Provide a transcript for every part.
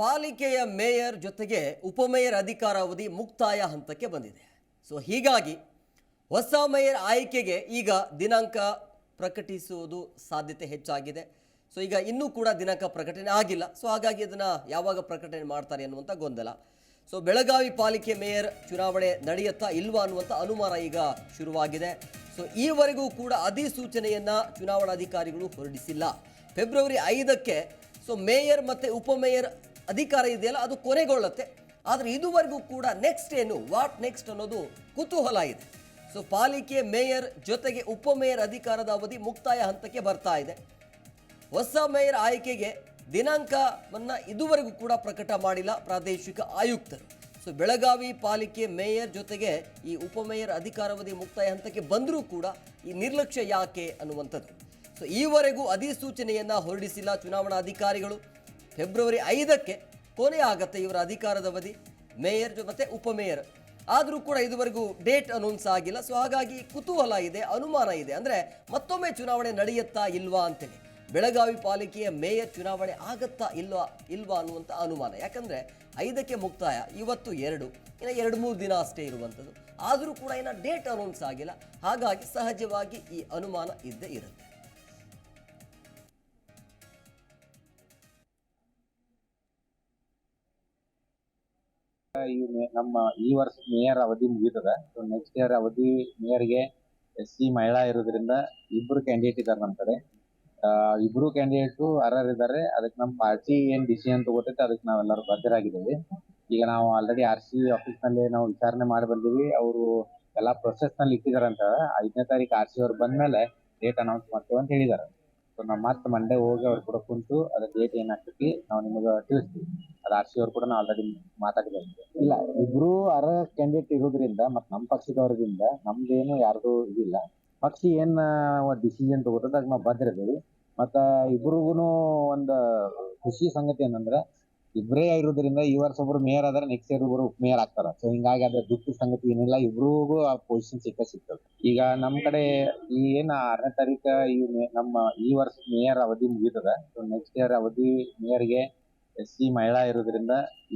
ಪಾಲಿಕೆಯ ಮೇಯರ್ ಜೊತೆಗೆ ಉಪಮೇಯರ್ ಅಧಿಕಾರಾವಧಿ ಮುಕ್ತಾಯ ಹಂತಕ್ಕೆ ಬಂದಿದೆ. ಸೊ ಹೀಗಾಗಿ ಹೊಸ ಮೇಯರ್ ಆಯ್ಕೆಗೆ ಈಗ ದಿನಾಂಕ ಪ್ರಕಟಿಸುವುದು ಸಾಧ್ಯತೆ ಹೆಚ್ಚಾಗಿದೆ. ಸೊ ಈಗ ಇನ್ನೂ ಕೂಡ ದಿನಾಂಕ ಪ್ರಕಟಣೆ ಆಗಿಲ್ಲ. ಸೊ ಹಾಗಾಗಿ ಅದನ್ನು ಯಾವಾಗ ಪ್ರಕಟಣೆ ಮಾಡ್ತಾರೆ ಅನ್ನುವಂಥ ಗೊಂದಲ. ಸೊ ಬೆಳಗಾವಿ ಪಾಲಿಕೆ ಮೇಯರ್ ಚುನಾವಣೆ ನಡೆಯುತ್ತಾ ಇಲ್ವಾ ಅನ್ನುವಂಥ ಅನುಮಾನ ಈಗ ಶುರುವಾಗಿದೆ. ಸೊ ಈವರೆಗೂ ಕೂಡ ಅಧಿಸೂಚನೆಯನ್ನು ಚುನಾವಣಾಧಿಕಾರಿಗಳು ಹೊರಡಿಸಿಲ್ಲ. ಫೆಬ್ರವರಿ ಐದಕ್ಕೆ ಸೊ ಮೇಯರ್ ಮತ್ತು ಉಪಮೇಯರ್ ಅಧಿಕಾರ ಇದೆಯಲ್ಲ, ಅದು ಕೊನೆಗೊಳ್ಳುತ್ತೆ. ಆದರೆ ಇದುವರೆಗೂ ಕೂಡ ನೆಕ್ಸ್ಟ್ ಏನು ವಾಟ್ ನೆಕ್ಸ್ಟ್ ಅನ್ನೋದು ಕುತೂಹಲ ಇದೆ. ಸೊ ಪಾಲಿಕೆ ಮೇಯರ್ ಜೊತೆಗೆ ಉಪಮೇಯರ್ ಅಧಿಕಾರದ ಅವಧಿ ಮುಕ್ತಾಯ ಹಂತಕ್ಕೆ ಬರ್ತಾ ಇದೆ. ಹೊಸ ಮೇಯರ್ ಆಯ್ಕೆಗೆ ದಿನಾಂಕವನ್ನು ಇದುವರೆಗೂ ಕೂಡ ಪ್ರಕಟ ಮಾಡಿಲ್ಲ ಪ್ರಾದೇಶಿಕ ಆಯುಕ್ತರು. ಸೊ ಬೆಳಗಾವಿ ಪಾಲಿಕೆ ಮೇಯರ್ ಜೊತೆಗೆ ಈ ಉಪಮೇಯರ್ ಅಧಿಕಾರಾವಧಿ ಮುಕ್ತಾಯ ಹಂತಕ್ಕೆ ಬಂದರೂ ಕೂಡ ಈ ನಿರ್ಲಕ್ಷ್ಯ ಯಾಕೆ ಅನ್ನುವಂಥದ್ದು. ಸೊ ಈವರೆಗೂ ಅಧಿಸೂಚನೆಯನ್ನು ಹೊರಡಿಸಿಲ್ಲ ಚುನಾವಣಾ ಅಧಿಕಾರಿಗಳು ಫೆಬ್ರವರಿ ಐದಕ್ಕೆ ಕೊನೆ ಆಗತ್ತೆ ಇವರ ಅಧಿಕಾರದ ಅವಧಿ. ಮೇಯರ್ ಮತ್ತು ಉಪಮೇಯರ್. ಆದರೂ ಕೂಡ ಇದುವರೆಗೂ ಡೇಟ್ ಅನೌನ್ಸ್ ಆಗಿಲ್ಲ. ಸೊ ಹಾಗಾಗಿ ಕುತೂಹಲ ಇದೆ, ಅನುಮಾನ ಇದೆ. ಅಂದರೆ ಮತ್ತೊಮ್ಮೆ ಚುನಾವಣೆ ನಡೆಯುತ್ತಾ ಇಲ್ವಾ ಅಂತೇಳಿ. ಬೆಳಗಾವಿ ಪಾಲಿಕೆಯ ಮೇಯರ್ ಚುನಾವಣೆ ಆಗತ್ತಾ ಇಲ್ವಾ ಇಲ್ವಾ ಅನ್ನುವಂಥ ಅನುಮಾನ. ಯಾಕಂದರೆ ಐದಕ್ಕೆ ಮುಕ್ತಾಯ, ಇವತ್ತು ಎರಡು, ಇನ್ನು ಎರಡು ಮೂರು ದಿನ ಅಷ್ಟೇ ಇರುವಂಥದ್ದು ಆದರೂ ಕೂಡ ಇನ್ನು ಡೇಟ್ ಅನೌನ್ಸ್ ಆಗಿಲ್ಲ. ಹಾಗಾಗಿ ಸಹಜವಾಗಿ ಈ ಅನುಮಾನ ಇದ್ದೇ ಇರುತ್ತೆ. ಈ ನಮ್ಮ ಈ ವರ್ಷ ಮೇಯರ್ ಅವಧಿ ಮುಗೀತದ. ಸೊ ನೆಕ್ಸ್ಟ್ ಇಯರ್ ಅವಧಿ ಮೇಯರ್ಗೆ ಎಸ್ ಸಿ ಮಹಿಳಾ ಇರೋದ್ರಿಂದ ಇಬ್ರು ಕ್ಯಾಂಡಿಡೇಟ್ ಇದಾರೆ ನಮ್ಮ ಕಡೆ. ಇಬ್ರು ಕ್ಯಾಂಡಿಡೇಟು ಅರ್ಹರಿದ್ದಾರೆ ಅದಕ್ಕೆ ನಮ್ಮ ಪಾರ್ಟಿ ಏನ್ ಡಿಸಿಷನ್ ತಗೋತೈತೆ ಅದಕ್ಕೆ ನಾವೆಲ್ಲರೂ ಬದ್ಧರಾಗಿದ್ದೇವೆ. ಈಗ ನಾವು ಆಲ್ರೆಡಿ ಆರ್ ಸಿ ಆಫೀಸ್ನಲ್ಲಿ ನಾವು ವಿಚಾರಣೆ ಮಾಡಿ ಬಂದಿವಿ. ಅವರು ಎಲ್ಲಾ ಪ್ರೊಸೆಸ್ನಲ್ಲಿ ಇಟ್ಟಿದಾರೆ ಅಂತ ಐದನೇ ತಾರೀಕು ಆರ್ ಸಿ ಅವ್ರು ಬಂದ್ಮೇಲೆ ಡೇಟ್ ಅನೌನ್ಸ್ ಮಾಡ್ತೇವೆ ಅಂತ ಹೇಳಿದಾರೆ. ಸೊ ನಾವು ಮತ್ತೆ ಮಂಡೇ ಹೋಗಿ ಅವ್ರ ಕೂಡ ಕುಂತು ಅದ್ರ ಡೇಟ್ ಏನಾಗ್ತೈತಿ ನಾವು ನಿಮಗೆ ತಿಳಿಸ್ತೀವಿ. ಅದು ಆರ್ ಸಿ ಅವ್ರು ಕೂಡ ನಾವು ಆಲ್ರೆಡಿ ಮಾತಾಡಿದ್ದೇವೆ ಇಲ್ಲ, ಇಬ್ರು ಅರ ಕ್ಯಾಂಡಿಡೇಟ್ ಇರೋದ್ರಿಂದ ಮತ್ ನಮ್ ಪಕ್ಷದವರದಿಂದ ನಮ್ದೇನು ಯಾರ್ದು ಇದಿಲ್ಲ. ಪಕ್ಷ ಏನ್ ಡಿಸಿಷನ್ ತಗೋತದ ಅದ್ ನಾವು ಬದ್ರಿದ್ದೀವಿ ಮತ್ತ ಇಬ್ರಿಗೂನು ಒಂದ್ ಖುಷಿ ಸಂಗತಿ ಏನಂದ್ರ ಇಬ್ರೇ ಇರೋದ್ರಿಂದ ಈ ವರ್ಷ ಒಬ್ರು ಮೇಯರ್ ಆದ್ರೆ ನೆಕ್ಸ್ಟ್ ಇಯರ್ ಒಬ್ರು ಮೇಯರ್ ಆಗ್ತಾರ. ಸೊ ಹಿಂಗಾಗಿ ಅದ್ರ ದುಡ್ಡು ಸಂಗತಿ ಏನಿಲ್ಲ. ಇಬ್ರಿಗೂ ಆ ಪೊಸಿಷನ್ ಸಿಕ್ಕ ಸಿಗ್ತದೆ. ಈಗ ನಮ್ ಕಡೆ ಈ ಏನ್ ಆರನೇ ತಾರೀಕ ಈ ನಮ್ಮ ಈ ವರ್ಷ ಮೇಯರ್ ಅವಧಿ ಮುಗಿತದ. ಸೊ ನೆಕ್ಸ್ಟ್ ಇಯರ್ ಅವಧಿ ಮೇಯರ್ಗೆ ಎಸ್ ಸಿ ಮಹಿಳಾ ಇರೋದ್ರಿಂದ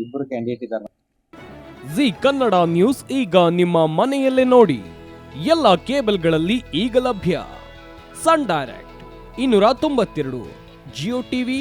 ಇಬ್ರು ಕ್ಯಾಂಡಿಡೇಟ್ ಇದಾರೆ. ಜಿ ಕನ್ನಡ ನ್ಯೂಸ್ ಈಗ ನಿಮ್ಮ ಮನೆಯಲ್ಲೇ ನೋಡಿ. ಎಲ್ಲ ಕೇಬಲ್ಗಳಲ್ಲಿ ಈಗ ಲಭ್ಯ. ಸನ್ ಡೈರೆಕ್ಟ್ ಇನ್ನೂರ ತೊಂಬತ್ತೆರಡು ಜಿಯೋ ಟಿವಿ